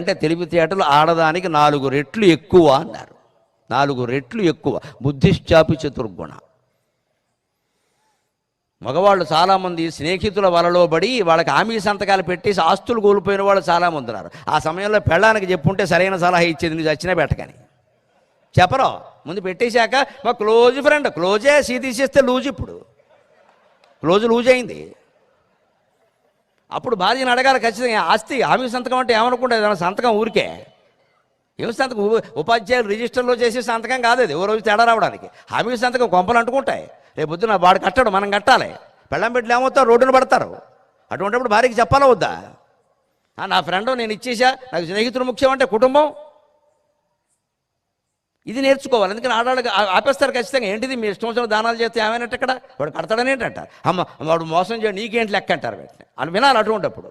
అంటే తెలివితేటలు ఆడదానికి నాలుగు రెట్లు ఎక్కువ అన్నారు. నాలుగు రెట్లు ఎక్కువ. బుద్ధిశ్చాపి చతుర్గుణ. మగవాళ్ళు చాలామంది స్నేహితుల వలలో పడి వాళ్ళకి హామీ సంతకాలు పెట్టేసి ఆస్తులు కోల్పోయిన వాళ్ళు చాలామంది ఉన్నారు. ఆ సమయంలో పెళ్ళానికి చెప్పుంటే సరైన సలహా ఇచ్చేది నువ్వు చచ్చినా పెట్టకని. చెప్పరు? ముందు పెట్టేశాక మా క్లోజ్ ఫ్రెండ్ క్లోజే సీ తీసేస్తే లూజ్ ఇప్పుడు. క్లోజ్ లూజ్ అయింది. అప్పుడు భార్యను అడగాలి ఖచ్చితంగా ఆస్తి హామీ సంతకం అంటే ఏమనుకుంటే ఏదైనా సంతకం ఊరికే? ఏం సంతకం? ఉపాధ్యాయులు రిజిస్టర్లో చేసే సంతకం కాదు అది. ఓ రోజు తేడా రావడానికి. హామీ సంతకం కొంపలు అంటుకుంటాయి. రేపు పొద్దున వాడు కట్టడు మనం కట్టాలి. పెళ్ళం బిడ్డలు ఏమవుతారు? రోడ్డున పడతారు. అటువంటిప్పుడు భార్యకి చెప్పాలా వద్దా? నా ఫ్రెండ్ నేను ఇచ్చేసా. నాకు స్నేహితుడు ముఖ్యం అంటే కుటుంబం. ఇది నేర్చుకోవాలి. ఎందుకని ఆడాడు ఆ- ఆపేస్తారు ఖచ్చితంగా. ఏంటిది? మీ ఇష్టం వచ్చిన దానాలు చేస్తే ఏమైనట్టు ఇక్కడ? వాడు కడతాడని ఏంటంట అమ్మ వాడు మోసం చేయడం నీకేంటి లెక్క అంటారు వెంటనే? అని వినాలి అటువంటిప్పుడు.